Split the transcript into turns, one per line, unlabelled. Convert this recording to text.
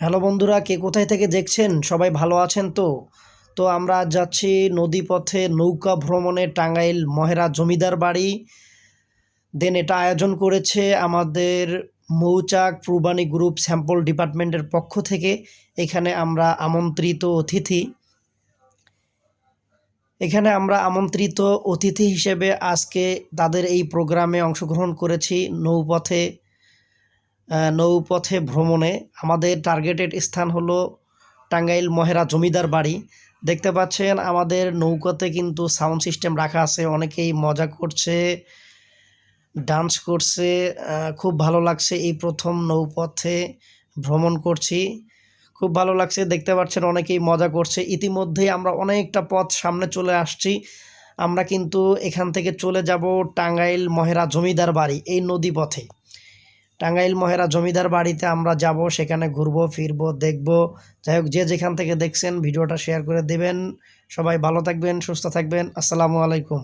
Hello বন্ধুরা, কে কোথায় থেকে দেখছেন? সবাই ভালো আছেন তো? তো আমরা যাচ্ছি নদীপথে নৌকা ভ্রমণে টাঙ্গাইল মহেরা জমিদার বাড়ি। দেন এটা আয়োজন করেছে আমাদের মৌচাক পূর্বাণী গ্রুপ স্যাম্পল ডিপার্টমেন্টের পক্ষ থেকে। এখানে আমরা আমন্ত্রিত অতিথি। এখানে আমরা আমন্ত্রিত অতিথি হিসেবে আজকে তাদের এই প্রোগ্রামে অংশগ্রহণ করেছি নৌপথে। নৌপথে ভ্রমণে আমাদের টার্গেটেড স্থান হলো টাঙ্গাইল মহেরা জমিদার বাড়ি। দেখতে পাচ্ছেন আমাদের নৌকাতে কিন্তু সাউন্ড সিস্টেম রাখা আছে। অনেকেই মজা করছে ডান্স করছে খুব ভালো লাগছে এই প্রথম নৌপথে ভ্রমণ করছি। খুব ভালো লাগছে, দেখতে পাচ্ছেন অনেকেই মজা করছে। ইতিমধ্যেই আমরা অনেকটা পথ সামনে চলে আসছি। আমরা কিন্তু এখান থেকে চলে যাব টাঙ্গাইল মহেরা জমিদার বাড়ি এই নদী পথে টাঙ্গাইল মহেরা জমিদার বাড়িতে আমরা যাব, সেখানে ঘুরবো, ফিরবো, দেখব। যাই হোক, যে যেখান থেকে দেখছেন, ভিডিওটা শেয়ার করে দেবেন। সবাই ভালো থাকবেন, সুস্থ থাকবেন। আসসালামু আলাইকুম।